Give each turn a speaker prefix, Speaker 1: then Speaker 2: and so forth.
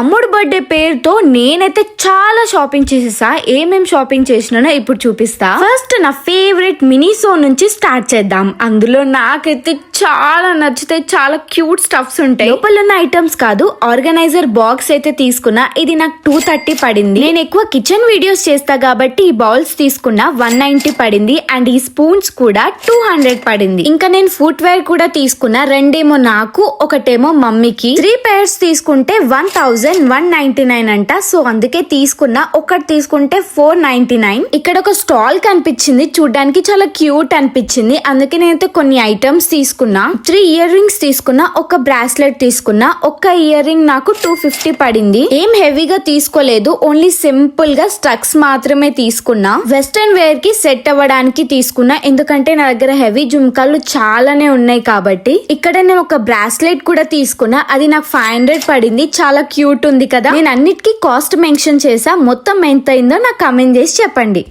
Speaker 1: తమ్ముడు బర్త్డే పేరుతో నేనైతే చాలా షాపింగ్ చేసేసా. ఏమేం షాపింగ్ చేసినానో ఇప్పుడు చూపిస్తా. ఫస్ట్ నా ఫేవరెట్ మినీసో నుంచి స్టార్ట్ చేద్దాం. అందులో నాకైతే చాలా నచ్చితే చాలా క్యూట్ స్టఫ్స్ ఉంటాయి. లోపల ఉన్న ఐటమ్స్ కాదు ఆర్గనైజర్ బాక్స్ అయితే తీసుకున్నా. ఇది నాకు టూ థర్టీ పడింది. నేను ఎక్కువ కిచెన్ వీడియోస్ చేస్తా కాబట్టి ఈ బౌల్స్ తీసుకున్నా వన్ నైన్టీ పడింది అండ్ ఈ స్పూన్స్ కూడా టూ హండ్రెడ్ పడింది. ఇంకా నేను ఫుట్ వేర్ కూడా తీసుకున్నా. రెండేమో నాకు ఒకటేమో మమ్మీకి. త్రీ పేర్స్ తీసుకుంటే one thousand one ninety nine అంట. సో అందుకే తీసుకున్నా ఒకటి తీసుకుంటే ఫోర్ నైన్టీ నైన్. ఇక్కడ ఒక స్టాల్ కనిపించింది. చూడడానికి చాలా క్యూట్ అనిపించింది. అందుకే నేనైతే కొన్ని ఐటమ్స్ తీసుకున్నా. త్రీ ఇయర్ రింగ్స్ తీసుకున్నా ఒక బ్రాస్లెట్ తీసుకున్నా. ఒక్క ఇయర్ రింగ్ నాకు టూ ఫిఫ్టీ పడింది. ఏం హెవీగా తీసుకోలేదు. ఓన్లీ సింపుల్గా స్టక్స్ మాత్రమే తీసుకున్నా. వెస్ట్రన్ వేర్కి సెట్ అవ్వడానికి తీసుకున్నా. ఎందుకంటే నా దగ్గర హెవీ జుమ్కాలు చాలానే ఉన్నాయి కాబట్టి. ఇక్కడ నేను ఒక బ్రాస్లెట్ కూడా తీసుకున్నా. అది నాకు ఫైవ్ హండ్రెడ్ పడింది. చాలా క్యూట్ క్యూట్ ఉంది కదా. నేను అన్నిటికీ కాస్ట్ మెన్షన్ చేసా. మొత్తం ఎంత అయిందో నాకు కమెంట్ చేసి చెప్పండి.